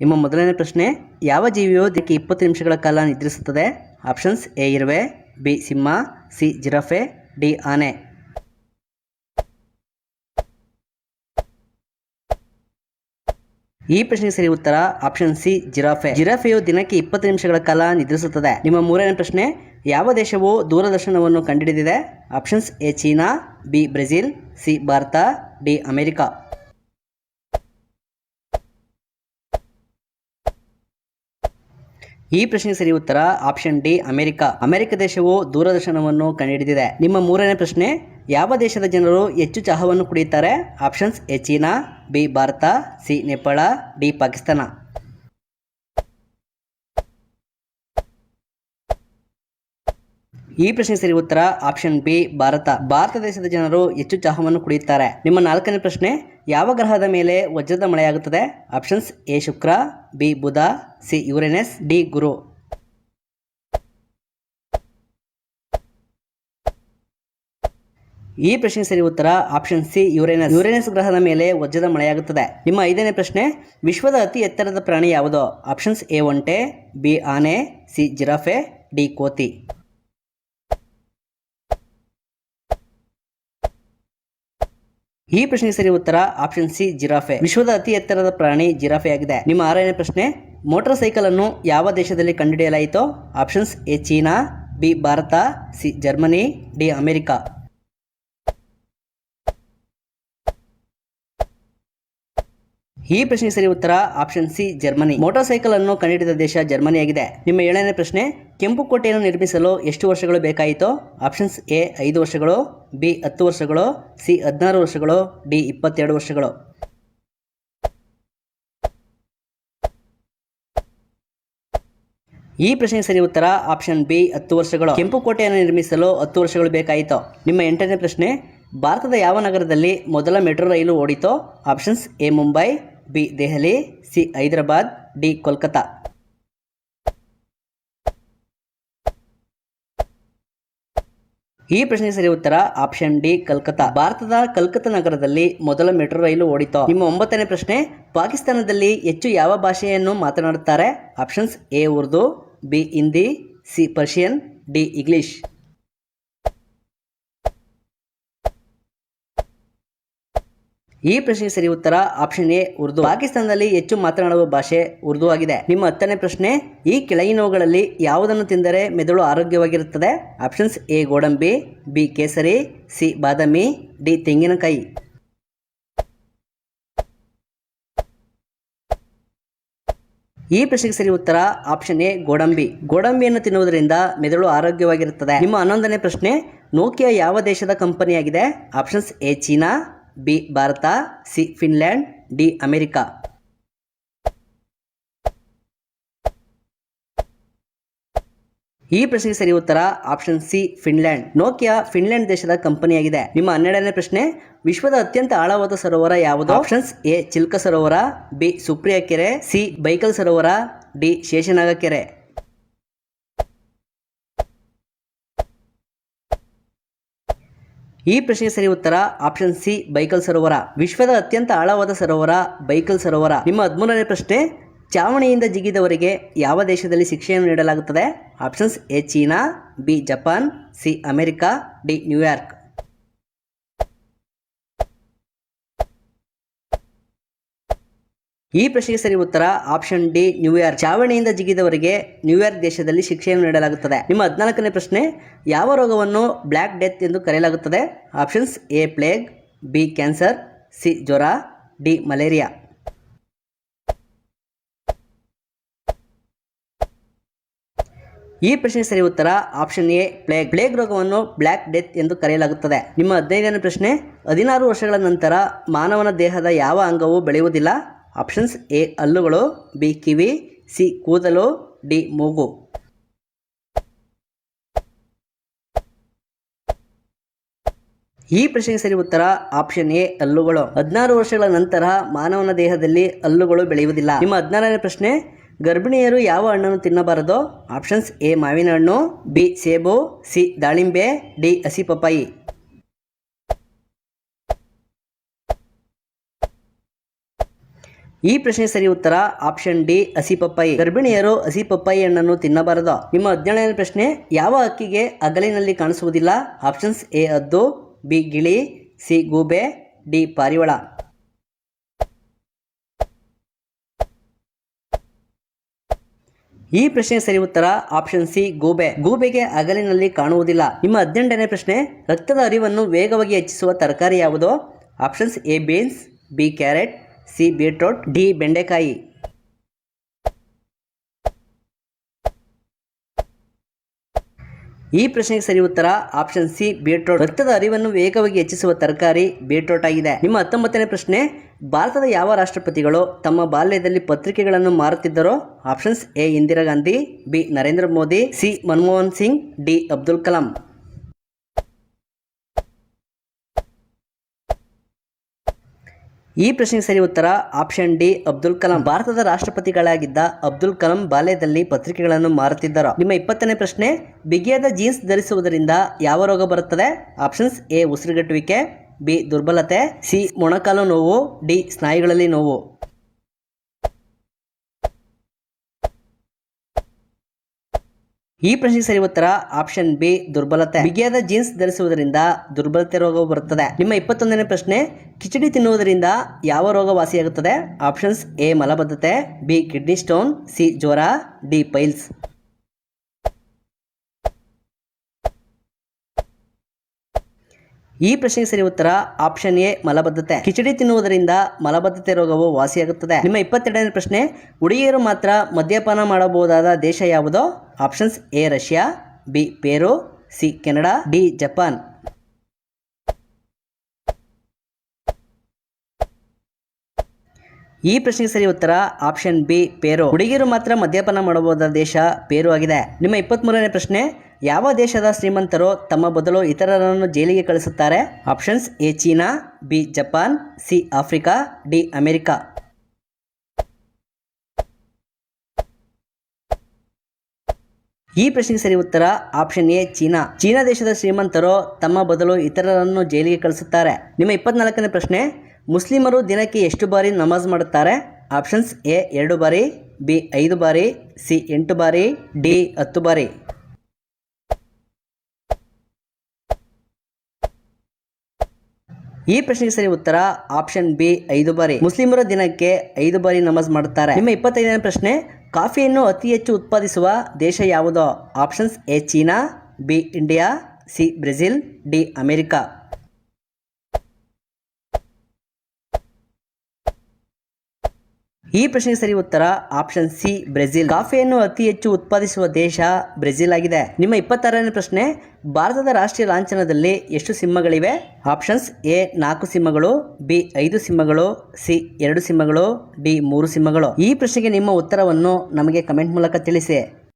ನಿಮ್ಮ ಮೊದಲನೇ ಪ್ರಶ್ನೆ, ಯಾವ ಜೀವಿಯು ದಿನಕ್ಕೆ ಇಪ್ಪತ್ತು ನಿಮಿಷಗಳ ಕಾಲ ನಿದ್ರಿಸುತ್ತದೆ? ಆಪ್ಷನ್ಸ್ ಎ, ಇರುವೆ, ಬಿ, ಸಿಂಹ, ಸಿ, ಜಿರಾಫೆ, ಡಿ, ಆನೆ. ಈ ಪ್ರಶ್ನೆಗೆ ಸರಿ ಉತ್ತರ, ಆಪ್ಷನ್ ಸಿ, ಜಿರಾಫೆ. ಜಿರಾಫೆಯು ದಿನಕ್ಕೆ ಇಪ್ಪತ್ತು ನಿಮಿಷಗಳ ಕಾಲ ನಿದ್ರಿಸುತ್ತದೆ. ನಿಮ್ಮ ಮೂರನೇ ಪ್ರಶ್ನೆ, ಯಾವ ದೇಶವು ದೂರದರ್ಶನವನ್ನು ಕಂಡುಹಿಡಿದಿದೆ? Options A, China, B, Brazil, C, Bharat, D, America. ಈ ಪ್ರಶ್ನೆಗೆ ಸರಿ ಉತ್ತರ ಆಪ್ಷನ್ ಡಿ ಅಮೆರಿಕ. ಅಮೆರಿಕ ದೇಶವು ದೂರದರ್ಶನವನ್ನು ಕಂಡುಹಿಡಿದಿದೆ. ನಿಮ್ಮ ಮೂರನೇ ಪ್ರಶ್ನೆ, ಯಾವ ದೇಶದ ಜನರು ಹೆಚ್ಚು ಚಹಾವನ್ನು ಕುಡಿಯುತ್ತಾರೆ? Options A China, B Bharat, C Nepal, D Pakistan. ಈ ಪ್ರಶ್ನೆ ಸರಿ ಉತ್ತರ ಆಪ್ಷನ್ ಬಿ ಭಾರತ. ಭಾರತ ದೇಶದ ಜನರು ಹೆಚ್ಚು ಚಹಾವನ್ನು ಕುಡಿಯುತ್ತಾರೆ. ನಿಮ್ಮ ನಾಲ್ಕನೇ ಪ್ರಶ್ನೆ, ಯಾವ ಗ್ರಹದ ಮೇಲೆ ವಜ್ರದ ಮಳೆಯಾಗುತ್ತದೆ? Options A Shukra B Budha C Uranus D Guru. ಈ ಪ್ರಶ್ನೆ ಸರಿ ಉತ್ತರ ಆಪ್ಷನ್ ಸಿ ಯುರೇನಸ್ ಯುರೇನಸ್ ಗ್ರಹದ ಮೇಲೆ ವಜ್ರದ ಮಳೆಯಾಗುತ್ತದೆ. ನಿಮ್ಮ ಐದನೇ ಪ್ರಶ್ನೆ, ವಿಶ್ವದ ಅತಿ ಎತ್ತರದ ಪ್ರಾಣಿ ಯಾವುದು? ಆಪ್ಷನ್ಸ್ ಎ ಒಂಟೆ ಬಿ ಆನೆ ಸಿ ಜಿರಾಫೆ ಡಿ ಕೋತಿ. ಈ ಪ್ರಶ್ನೆಗೆ ಸರಿ ಉತ್ತರ ಆಪ್ಷನ್ ಸಿ, ಜಿರಾಫೆ. ವಿಶ್ವದ ಅತಿ ಎತ್ತರದ ಪ್ರಾಣಿ ಜಿರಾಫೆ ಆಗಿದೆ ನಿಮ್ಮ ಆರನೇ ಪ್ರಶ್ನೆ ಮೋಟರ್ ಸೈಕಲ್ ಅನ್ನು ಯಾವ ದೇಶದಲ್ಲಿ ಕಂಡುಹಿಡಿಯಲಾಯಿತು? Options A, China, B, Bharat, C, Germany, D, America. ಈ ಪ್ರಶ್ನೆ ಸರಿ ಉತ್ತರ option C, Germany. Motor cycle ಅನ್ನು ಕಂಡುಹಿಡಿದ ದೇಶ ಜರ್ಮನಿಯಾಗಿದೆ. ನಿಮ್ಮ ಏಳನೇ ಪ್ರಶ್ನೆ, ಕೆಂಪು ಕೋಟೆಯನ್ನು ನಿರ್ಮಿಸಲು ಎಷ್ಟು ವರ್ಷಗಳು ಬೇಕಾಯಿತು? ಆಪ್ಷನ್ಸ್ ಎ, ಐದು ವರ್ಷಗಳು, ಬಿ, ಹತ್ತು ವರ್ಷಗಳು, ಸಿ, ಹದಿನಾರು ವರ್ಷಗಳು, ಡಿ, ಇಪ್ಪತ್ತೆರಡು ವರ್ಷಗಳು. ಈ ಪ್ರಶ್ನೆ ಸರಿ ಉತ್ತರ ಆಪ್ಷನ್ ಬಿ, ಹತ್ತು ವರ್ಷಗಳು. ಕೆಂಪು ಕೋಟೆಯನ್ನು ನಿರ್ಮಿಸಲು ಹತ್ತು ವರ್ಷಗಳು ಬೇಕಾಯಿತು. ನಿಮ್ಮ ಎಂಟನೇ ಪ್ರಶ್ನೆ, ಭಾರತದ ಯಾವ ನಗರದಲ್ಲಿ ಮೊದಲ metro rail ಓಡಿತೋ? Options A, Mumbai B Delhi, C Hyderabad, D Kolkata ಈ ಪ್ರಶ್ನೆ ಸರಿ ಉತ್ತರ ಆಪ್ಷನ್ ಡಿ ಕಲ್ಕತ್ತಾ. ಭಾರತದ ಕಲ್ಕತ್ತಾ ನಗರದಲ್ಲಿ ಮೊದಲ ಮೆಟ್ರೋ ರೈಲು ಓಡಿತು ನಿಮ್ಮ ಒಂಬತ್ತನೇ ಪ್ರಶ್ನೆ, ಪಾಕಿಸ್ತಾನದಲ್ಲಿ ಹೆಚ್ಚು ಯಾವ ಭಾಷೆಯನ್ನು ಮಾತನಾಡುತ್ತಾರೆ? Options A Urdu, B Hindi, C Persian, D English. ಈ ಪ್ರಶ್ನೆಗೆ ಸರಿ ಉತ್ತರ ಆಪ್ಷನ್ ಎ, ಉರ್ದು. ಪಾಕಿಸ್ತಾನದಲ್ಲಿ ಹೆಚ್ಚು ಮಾತನಾಡುವ ಭಾಷೆ ಉರ್ದು ಆಗಿದೆ. ನಿಮ್ಮ ಹತ್ತನೇ ಪ್ರಶ್ನೆ, ಈ ಕೆಳಗಿನವುಗಳಲ್ಲಿ ಯಾವುದನ್ನು ತಿಂದರೆ ಮೆದುಳು ಆರೋಗ್ಯವಾಗಿರುತ್ತದೆ? ಆಪ್ಷನ್ಸ್ ಎ, ಗೋಡಂಬಿ, ಬಿ, ಕೇಸರಿ, ಸಿ, ಬಾದಾಮಿ, ಡಿ, ತೆಂಗಿನಕಾಯಿ. ಈ ಪ್ರಶ್ನೆಗೆ ಸರಿ ಉತ್ತರ ಆಪ್ಷನ್ ಎ, ಗೋಡಂಬಿ. ಗೋಡಂಬಿಯನ್ನು ತಿನ್ನುವುದರಿಂದ ಮೆದುಳು ಆರೋಗ್ಯವಾಗಿರುತ್ತದೆ. ನಿಮ್ಮ ಹನ್ನೊಂದನೇ ಪ್ರಶ್ನೆ ನೋಕಿಯಾ ಯಾವ ದೇಶದ ಕಂಪನಿಯಾಗಿದೆ options A, China B Bharat, C Finland, D America. ಈ ಪ್ರಶ್ನೆಗೆ ಸರಿ ಉತ್ತರ option C, Finland. Nokia Finland ದೇಶದ ಕಂಪನಿಯಾಗಿದೆ. ನಿಮ್ಮ ಹನ್ನೆರಡನೇ ಪ್ರಶ್ನೆ, ವಿಶ್ವದ ಅತ್ಯಂತ ಆಳವಾದ ಸರೋವರ ಯಾವುದು? ಆಪ್ಷನ್ಸ್ ಎ, ಚಿಲ್ಕ ಸರೋವರ, ಬಿ, ಸುಪ್ರಿಯ ಕೆರೆ, ಸಿ, ಬೈಕಲ್ ಸರೋವರ, ಡಿ, ಶೇಷನಾಗ ಕೆರೆ. ಈ ಪ್ರಶ್ನೆಗೆ ಸರಿ ಉತ್ತರ ಆಪ್ಷನ್ ಸಿ, ಬೈಕಲ್ ಸರೋವರ. ವಿಶ್ವದ ಅತ್ಯಂತ ಆಳವಾದ ಸರೋವರ, ಬೈಕಲ್ ಸರೋವರ. ನಿಮ್ಮ ಹದಿಮೂರನೇ ಪ್ರಶ್ನೆ, ಚಾವಣಿಯಿಂದ ಜಿಗಿದವರಿಗೆ ಯಾವ ದೇಶದಲ್ಲಿ ಶಿಕ್ಷೆಯನ್ನು ನೀಡಲಾಗುತ್ತದೆ? Options A, China, B, Japan, C, America, D, New York. ಈ ಪ್ರಶ್ನೆಗೆ ಸರಿ ಉತ್ತರ ಆಪ್ಷನ್ ಡಿ ನ್ಯೂಯಾರ್ಕ್ ಚಾವಣಿಯಿಂದ ಜಿಗಿದವರಿಗೆ ನ್ಯೂಯಾರ್ಕ್ ದೇಶದಲ್ಲಿ ಶಿಕ್ಷೆಯನ್ನು ನೀಡಲಾಗುತ್ತದೆ. ನಿಮ್ಮ ಹದಿನಾಲ್ಕನೇ ಪ್ರಶ್ನೆ, ಯಾವ ರೋಗವನ್ನು ಬ್ಲ್ಯಾಕ್ ಡೆತ್ ಎಂದು ಕರೆಯಲಾಗುತ್ತದೆ? Options A, plague, B, cancer, C, ಜ್ವರ, ಡಿ, ಮಲೇರಿಯಾ. ಈ ಪ್ರಶ್ನೆಗೆ ಸರಿ ಉತ್ತರ ಆಪ್ಷನ್ ಎ, ಪ್ಲೇಗ್. ಪ್ಲೇಗ್ ರೋಗವನ್ನು ಬ್ಲ್ಯಾಕ್ ಡೆತ್ ಎಂದು ಕರೆಯಲಾಗುತ್ತದೆ. ನಿಮ್ಮ ಹದಿನೈದನೇ ಪ್ರಶ್ನೆ, ಹದಿನಾರು ವರ್ಷಗಳ ನಂತರ ಮಾನವನ ದೇಹದ ಯಾವ ಅಂಗವು ಬೆಳೆಯುವುದಿಲ್ಲ? ಆಪ್ಷನ್ಸ್ ಎ ಹಲ್ಲುಗಳು ಬಿ ಕಿವಿ ಸಿ ಕೂದಲು ಡಿ ಮೂಗು. ಈ ಪ್ರಶ್ನೆಗೆ ಸರಿ ಉತ್ತರ ಆಪ್ಷನ್ ಎ ಹಲ್ಲುಗಳು ಹದಿನಾರು ವರ್ಷಗಳ ನಂತರ ಮಾನವನ ದೇಹದಲ್ಲಿ ಹಲ್ಲುಗಳು ಬೆಳೆಯುವುದಿಲ್ಲ. ನಿಮ್ಮ ಹದಿನಾರನೇ ಪ್ರಶ್ನೆ, ಗರ್ಭಿಣಿಯರು ಯಾವ ಹಣ್ಣನ್ನು ತಿನ್ನಬಾರದು? ಆಪ್ಷನ್ಸ್ ಎ ಮಾವಿನ ಹಣ್ಣು ಬಿ ಸೇಬು ಸಿ ದಾಳಿಂಬೆ ಡಿ ಹಸಿ ಪಪ್ಪಾಯಿ. ಈ ಪ್ರಶ್ನೆ ಸರಿ ಉತ್ತರ ಆಪ್ಷನ್ ಡಿ ಹಸಿ ಪಪ್ಪಾಯಿ ಗರ್ಭಿಣಿಯರು ಹಸಿ ಪಪ್ಪಾಯಿ ಹಣ್ಣನ್ನು ತಿನ್ನಬಾರದು. ನಿಮ್ಮ ಹದಿನೇಳನೇ ಪ್ರಶ್ನೆ, ಯಾವ ಹಕ್ಕಿಗೆ ಅಗಲಿನಲ್ಲಿ ಕಾಣಿಸುವುದಿಲ್ಲ? ಆಪ್ಷನ್ಸ್ ಎ ಅದ್ದು ಬಿ ಗಿಳಿ, ಸಿ ಗೂಬೆ, ಡಿ ಪಾರಿವಳ. ಈ ಪ್ರಶ್ನೆ ಸರಿ ಉತ್ತರ ಆಪ್ಷನ್ ಸಿ ಗೂಬೆ. ಗೂಬೆಗೆ ಅಗಲಿನಲ್ಲಿ ಕಾಣುವುದಿಲ್ಲ. ನಿಮ್ಮ ಹದಿನೆಂಟನೇ ಪ್ರಶ್ನೆ, ರಕ್ತದ ಹರಿವನ್ನು ವೇಗವಾಗಿ ಹೆಚ್ಚಿಸುವ ತರಕಾರಿ ಯಾವುದು? Options A beans, B carrot C beetroot, D ಬೆಂಡೆಕಾಯಿ. ಈ ಪ್ರಶ್ನೆಗೆ ಸರಿ ಉತ್ತರ ಆಪ್ಷನ್ ಸಿ ಬೀಟ್ರೋಟ್. ರಕ್ತದ ಅರಿವನ್ನು ವೇಗವಾಗಿ ಹೆಚ್ಚಿಸುವ ತರಕಾರಿ ಬೀಟ್ರೋಟ್ ಆಗಿದೆ. ನಿಮ್ಮ ಹತ್ತೊಂಬತ್ತನೇ ಪ್ರಶ್ನೆ, ಭಾರತದ ಯಾವ ರಾಷ್ಟ್ರಪತಿಗಳು ತಮ್ಮ ಬಾಲ್ಯದಲ್ಲಿ ಪತ್ರಿಕೆಗಳನ್ನು ಮಾರುತ್ತಿದ್ದರೋ? Options A, Indira Gandhi, B, Narendra Modi, C, Manmohan Singh, D, Abdul Kalam. ಈ ಪ್ರಶ್ನೆಗೆ ಸರಿ ಉತ್ತರ ಆಪ್ಷನ್ ಡಿ, ಅಬ್ದುಲ್ ಕಲಾಂ. ಭಾರತದ ರಾಷ್ಟ್ರಪತಿಗಳಾಗಿದ್ದ ಅಬ್ದುಲ್ ಕಲಾಂ ಬಾಲ್ಯದಲ್ಲಿ ಪತ್ರಿಕೆಗಳನ್ನು ಮಾರುತ್ತಿದ್ದರು. ನಿಮ್ಮ ಇಪ್ಪತ್ತನೇ ಪ್ರಶ್ನೆ, ಬಿಗಿಯಾದ ಜೀನ್ಸ್ ಧರಿಸುವುದರಿಂದ ಯಾವ ರೋಗ ಬರುತ್ತದೆ? ಆಪ್ಷನ್ಸ್ ಎ, ಉಸಿರುಗಟ್ಟುವಿಕೆ, ಬಿ, ದುರ್ಬಲತೆ, ಸಿ, ಮೊಣಕಾಲು ನೋವು, ಡಿ, ಸ್ನಾಯುಗಳಲ್ಲಿ ನೋವು. ಈ ಪ್ರಶ್ನೆಗೆ ಸರಿ ಉತ್ತರ ಆಪ್ಷನ್ ಬಿ, ದುರ್ಬಲತೆ. ಬಿಗಿಯಾದ ಜೀನ್ಸ್ ಧರಿಸುವುದರಿಂದ ದುರ್ಬಲತೆ ರೋಗವು ಬರುತ್ತದೆ. ನಿಮ್ಮ ಇಪ್ಪತ್ತೊಂದನೇ ಪ್ರಶ್ನೆ, ಕಿಚಡಿ ತಿನ್ನುವುದರಿಂದ ಯಾವ ರೋಗ ವಾಸಿಯಾಗುತ್ತದೆ ಆಪ್ಷನ್ಸ್ ಎ, ಮಲಬದ್ಧತೆ, ಬಿ, ಕಿಡ್ನಿ ಸ್ಟೋನ್, ಸಿ, ಜ್ವರ, ಡಿ, ಪೈಲ್ಸ್. ಈ ಪ್ರಶ್ನೆಗೆ ಸರಿ ಉತ್ತರ ಆಪ್ಷನ್ ಎ, ಮಲಬದ್ಧತೆ. ಕಿಚಡಿ ತಿನ್ನುವುದರಿಂದ ಮಲಬದ್ಧತೆ ರೋಗವು ವಾಸಿಯಾಗುತ್ತದೆ. ನಿಮ್ಮ ಇಪ್ಪತ್ತೆರಡನೇ ಪ್ರಶ್ನೆ, ಹುಡುಗಿಯರು ಮಾತ್ರ ಮದ್ಯಪಾನ ಮಾಡಬಹುದಾದ ದೇಶ ಯಾವುದು? Options A, Russia, B, Peru, C, Canada, D, Japan. ಈ ಪ್ರಶ್ನೆಗೆ ಸರಿ ಉತ್ತರ ಆಪ್ಷನ್ ಬಿ, ಪೇರು. ಹುಡುಗಿಯರು ಮಾತ್ರ ಮದ್ಯಪಾನ ಮಾಡಬಹುದಾದ ದೇಶ ಪೇರು ಆಗಿದೆ. ನಿಮ್ಮ ಇಪ್ಪತ್ತ್ಮೂರನೇ ಪ್ರಶ್ನೆ ಯಾವ ದೇಶದ ಶ್ರೀಮಂತರು ತಮ್ಮ ಬದಲು ಇತರರನ್ನು ಜೈಲಿಗೆ ಕಳಿಸುತ್ತಾರೆ? Options A China, B Japan, C Africa, D America. ಈ ಪ್ರಶ್ನೆಗೆ ಸರಿ ಉತ್ತರ ಆಪ್ಷನ್ ಎ, ಚೀನಾ. ಚೀನಾ ದೇಶದ ಶ್ರೀಮಂತರು ತಮ್ಮ ಬದಲು ಇತರರನ್ನು ಜೈಲಿಗೆ ಕಳಿಸುತ್ತಾರೆ. ನಿಮ್ಮ ಇಪ್ಪತ್ನಾಲ್ಕನೇ ಪ್ರಶ್ನೆ, ಮುಸ್ಲಿಮರು ದಿನಕ್ಕೆ ಎಷ್ಟು ಬಾರಿ ನಮಾಜ್ ಮಾಡುತ್ತಾರೆ? ಆಪ್ಷನ್ಸ್ ಎ, ಎರಡು ಬಾರಿ, ಬಿ ಐದು ಬಾರಿ, ಸಿ ಎಂಟು ಬಾರಿ, ಡಿ ಹತ್ತು ಬಾರಿ. ಈ ಪ್ರಶ್ನೆಗೆ ಸರಿ ಉತ್ತರ ಆಪ್ಷನ್ ಬಿ, ಐದು ಬಾರಿ. ಮುಸ್ಲಿಮರ ದಿನಕ್ಕೆ ಐದು ಬಾರಿ ನಮಾಜ್ ಮಾಡುತ್ತಾರೆ ನಿಮ್ಮ ಇಪ್ಪತ್ತೈದನೇ ಪ್ರಶ್ನೆ, ಕಾಫಿಯನ್ನು ಅತಿ ಹೆಚ್ಚು ಉತ್ಪಾದಿಸುವ ದೇಶ ಯಾವುದು? Options A, China, B, India, C, Brazil, D, America. ಈ ಪ್ರಶ್ನೆಗೆ ಸರಿ ಉತ್ತರ ಆಪ್ಷನ್ ಸಿ, ಬ್ರೆಜಿಲ್. ಕಾಫಿಯನ್ನು ಅತಿ ಹೆಚ್ಚು ಉತ್ಪಾದಿಸುವ ದೇಶ ಬ್ರೆಜಿಲ್ ಆಗಿದೆ. ನಿಮ್ಮ ಇಪ್ಪತ್ತಾರನೇ ಪ್ರಶ್ನೆ, ಭಾರತದ ರಾಷ್ಟ್ರೀಯ ಲಾಂಛನದಲ್ಲಿ ಎಷ್ಟು ಸಿಂಹಗಳಿವೆ? ಆಪ್ಷನ್ಸ್ ಎ, ನಾಲ್ಕು ಸಿಂಹಗಳು, ಬಿ, ಐದು ಸಿಂಹಗಳು, ಸಿ, ಎರಡು ಸಿಂಹಗಳು, ಡಿ, ಮೂರು ಸಿಂಹಗಳು. ಈ ಪ್ರಶ್ನೆಗೆ ನಿಮ್ಮ ಉತ್ತರವನ್ನು ನಮಗೆ ಕಮೆಂಟ್ ಮೂಲಕ ತಿಳಿಸಿ.